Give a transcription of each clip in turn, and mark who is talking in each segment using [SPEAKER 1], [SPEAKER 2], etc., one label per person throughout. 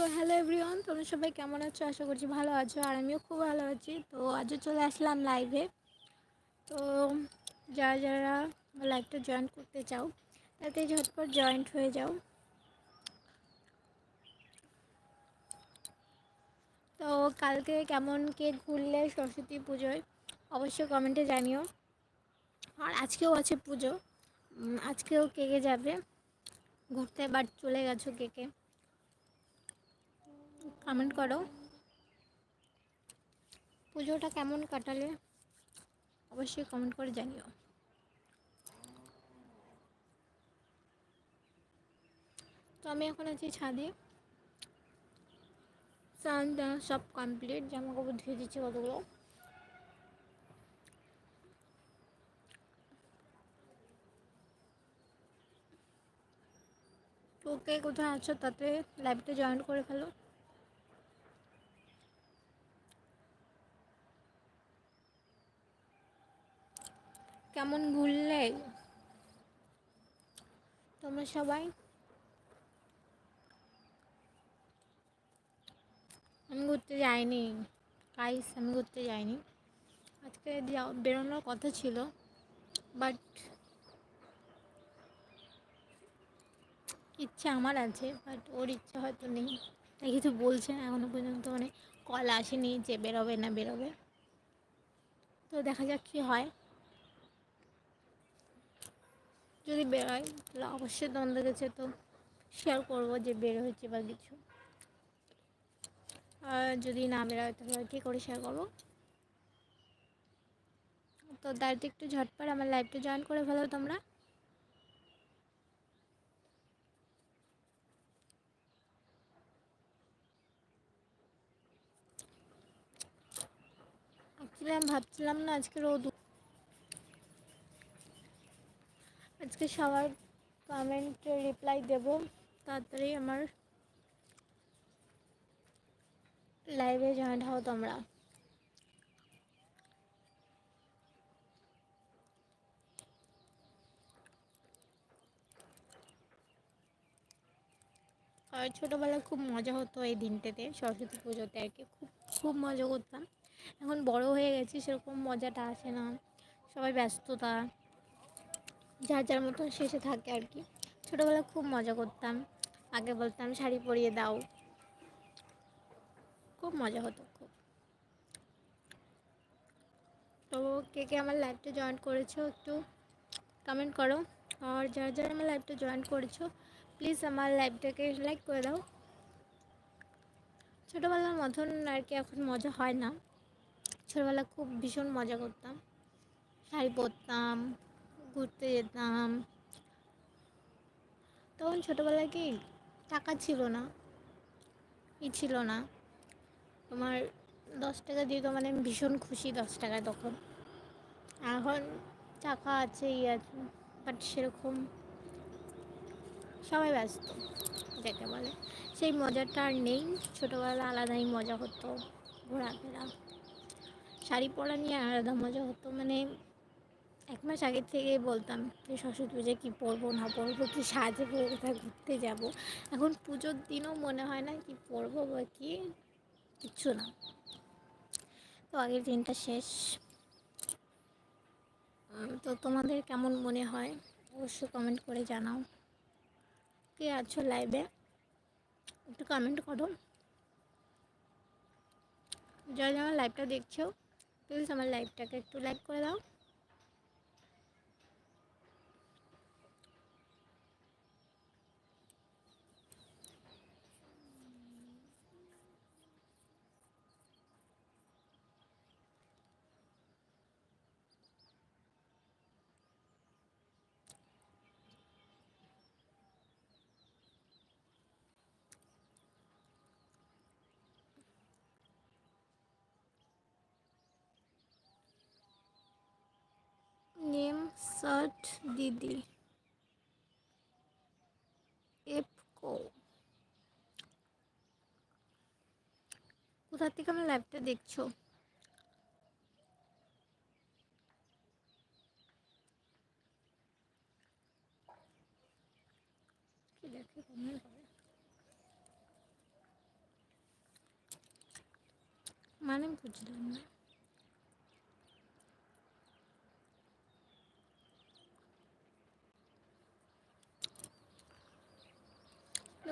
[SPEAKER 1] তো hello everyone তোমরা সবাই কেমন আছো? আশা করছি ভালো আছো, আর আমিও খুব ভালো আছি। তো আজও চলে আসলাম লাইভে তো যারা যারা লাইভটা জয়েন করতে চাও তাতে ঝটপট জয়েন্ট হয়ে যাও। তো কালকে কেমন, কে ঘুরলে সরস্বতী পুজোয়, অবশ্যই কমেন্টে জানিও। আর আজকেও আছে পুজো। আজকেও কে কে যাবে? ঘুরতে বাট চলে গেছো কে কে? কমেন্ট করো। পুজোটা কেমন কাটালে? অবশ্যই কমেন্ট করে জানিও। তো আমি এখন আছি ছাদে। স্নান সব কমপ্লিট জামা কাপড় ধুয়ে দিচ্ছে কতগুলো। তো কোথায় আছো তাতে লাইভটা জয়েন করে ফেলো। কেমন ঘুরলে? তোমরা সবাই? আমি ঘুরতে যাইনি। কাইস আমি ঘুরতে যাইনি। আজকে বেরোনোর কথা ছিল বাট ইচ্ছা আমার আছে বাট ওর ইচ্ছা হয়তো নেই। তাই কিছু বলছে না এখনও পর্যন্ত মানে কল আসেনি যে বেরোবে না বেরোবে। তো দেখা যাক কী হয়। যদি বেরোয়, তাহলে অবশ্যই তোমাদের কাছে তো শেয়ার করব যে বের হয়েছে বা কিছু। আর যদি না বেরোয় তাহলে কী করে শেয়ার করব? তো দাঁড়িয়ে একটু ঝটপট আমার লাইভটা জয়েন করে ফেলো তোমরা। ভাবছিলাম না আজকে রোদ আজকে সবার কমেন্টে রিপ্লাই দেব। তাড়াতাড়ি আমার লাইভে জয়েন্ট হও তোমরা। আর ছোটোবেলায় খুব মজা হতো এই দিনটাতে, সরস্বতী পুজোতে আর কি। খুব খুব মজা করতাম। এখন বড় হয়ে গেছি, সেরকম মজাটা আসে না। সবাই ব্যস্ততা। যার যার মতন শেষে থাকে আর কি। ছোটোবেলায় খুব মজা করতাম। আগে বলতাম, শাড়ি পরিয়ে দাও। খুব মজা হতো, খুব। তো কে কে আমার লাইভটা জয়েন করেছ একটু কমেন্ট করো। আর যারা যারা আমার লাইভটা জয়েন করেছ প্লিজ আমার লাইভটাকে লাইক করে দাও। ছোটোবেলার মতন আর কি এখন মজা হয় না। ছোটোবেলা খুব ভীষণ মজা করতাম। শাড়ি পরতাম। ঘুরতে যেতাম। তখন ছোটোবেলায় কি টাকা ছিল না, ই ছিল না। তোমার দশ টাকা দিয়ে তো মানে ভীষণ খুশি দশ টাকায় তখন। এখন টাকা আছে, ই আছে বাট সেরকম সবাই ব্যস্ত, যাকে বলে। সেই মজাটা আর নেই ছোটোবেলা আলাদাই মজা হতো, ঘোরাফেরা। শাড়ি পরা নিয়ে আলাদা মজা হতো মানে এক মাস আগের থেকেই বলতাম যে সরস্বতী পুজোয় কী পরবো, না পরবো, কী সাজবো কোথায় ঘুরতে যাব। এখন পুজোর দিনও মনে হয় না কি পরবো বা কি, কিচ্ছু না। তো আগের দিনটা শেষ। তো তোমাদের কেমন মনে হয়? অবশ্যই কমেন্ট করে জানাও। কে আছো লাইভে একটু কমেন্ট করো। যারা আমার লাইভটা দেখছ প্লিজ আমার লাইভটাকে একটু লাইক করে দাও। নেম দিদি। এপকো। কোথা থেকে আমার লাইভটা দেখছ? দেখে কমেন্ট মানে বুঝলাম না।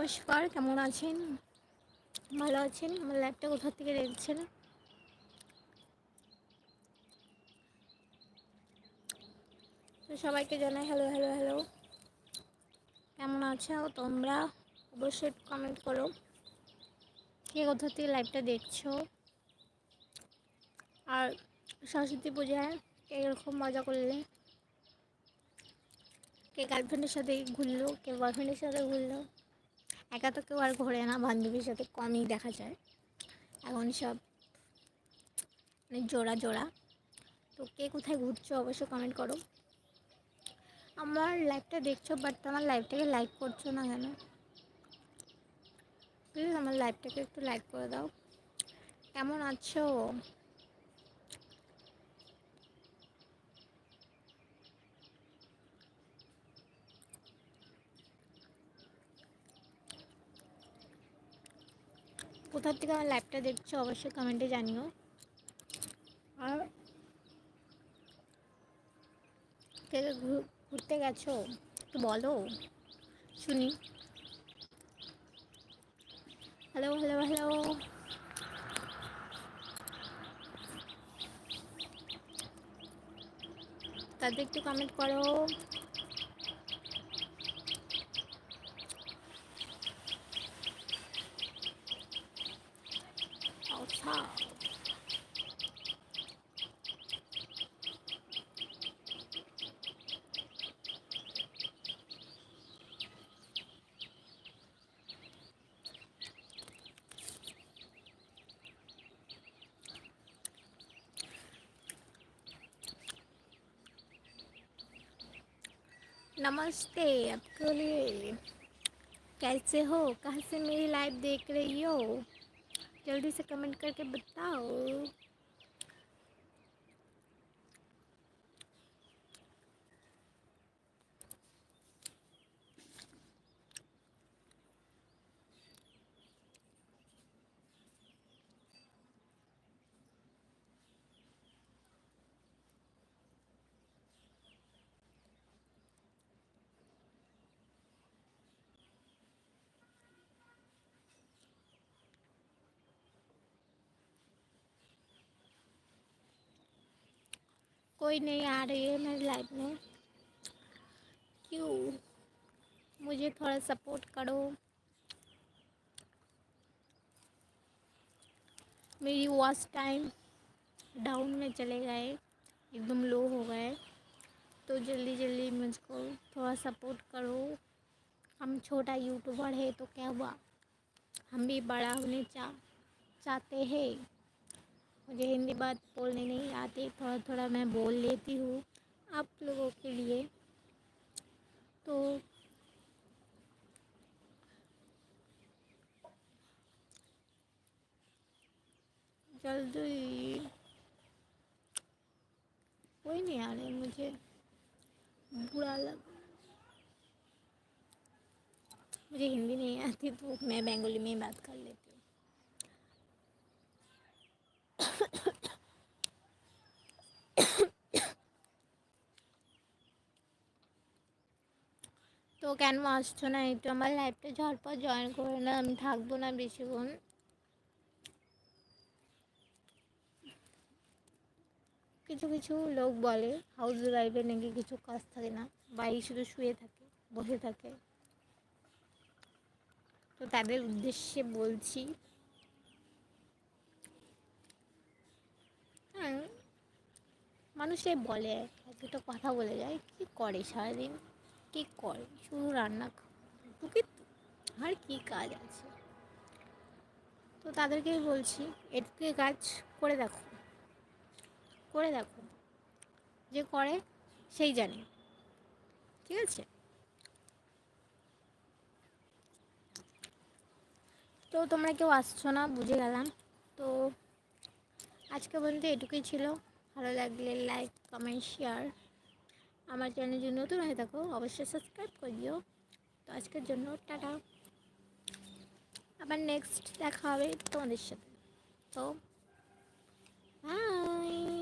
[SPEAKER 1] নমস্কার, কেমন আছেন? ভালো আছেন? আমার ল্যাপটা কোথা থেকে দেখছেন? তো সবাইকে জানাই হ্যালো হ্যালো হ্যালো কেমন আছো তোমরা? অবশ্যই কমেন্ট করো। কে কোথা থেকে লাইভটা দেখছ? আর সরস্বতী পূজায় কে এরকম মজা করলে? কে গার্লফ্রেন্ডের সাথে ঘুরলো? কে বয়ফ্রেন্ডের সাথে ঘুরলো? একা তো কেউ আর ঘোরে না, বান্ধবীর সাথে কমই দেখা যায়। এখন সব মানে জোড়া জোড়া। তো কে কোথায় ঘুরছো অবশ্যই কমেন্ট করো। আমার লাইভটা দেখছ বাট আমার লাইভটাকে লাইক করছ না কেন? প্লিজ আমার লাইভটাকে একটু লাইক করে দাও। কেমন আছো? কোথার থেকে আমার লাইভটা দেখছ অবশ্যই কমেন্টে জানিও। আর কে ঘুরতে গেছো? একটু বলো। শুনি। হ্যালো হ্যালো হ্যালো তাদের একটু কমেন্ট করো। नमस्ते आपके लिए कैसे हो? कहाँ से मेरी लाइव देख रही हो? जल्दी से कमेंट करके बताओ। कोई नहीं आ रही है मेरी लाइफ में। क्यों? मुझे थोड़ा सपोर्ट करो। मेरी वॉच टाइम डाउन में चले गए, एकदम लो हो गए। तो जल्दी जल्दी मुझको थोड़ा सपोर्ट करो। हम छोटा यूट्यूबर है तो क्या हुआ? हम भी बड़ा होने चा, चाहते हैं। मुझे हिंदी बात बोलने नहीं आती थोड़ा थोड़ा मैं बोल लेती हूँ आप लोगों के लिए। तो जल्दी। कोई नहीं आ रहे मुझे। बुरा लग मुझे हिंदी नहीं आती तो मैं बंगाली में ही बात कर लेती তো কেন আসছো না? একটু আমার লাইফটা ঝটপট জয়েন করে না আমি থাকব না বেশিক্ষণ কিছু কিছু লোক বলে হাউস ওয়াইফের নাকি কিছু কাজ থাকে না, বাড়ি শুধু শুয়ে থাকে, বসে থাকে। তো তাদের উদ্দেশ্যে বলছি মানুষে বলে একটা কথা বলে যায়, কী করে সারাদিন? কী করে? শুধু রান্না টুকি আর কী কাজ আছে? তো তাদেরকেই বলছি, এটুকু কাজ করে দেখো। করে দেখো। যে করে, সেই জানে। ঠিক আছে? তো তোমরা কেউ আসছো না, বুঝে গেলাম। তো আজকে পর্যন্ত এটুকুই ছিল। ভালো লাগলে লাইক কমেন্ট শেয়ার আমার চ্যানেল যদি নতুন হয়ে থাকো, অবশ্যই সাবস্ক্রাইব করে দিও। তো আজকের জন্য টাটা। আবার নেক্সট দেখা হবে তোমাদের সাথে। তো বাই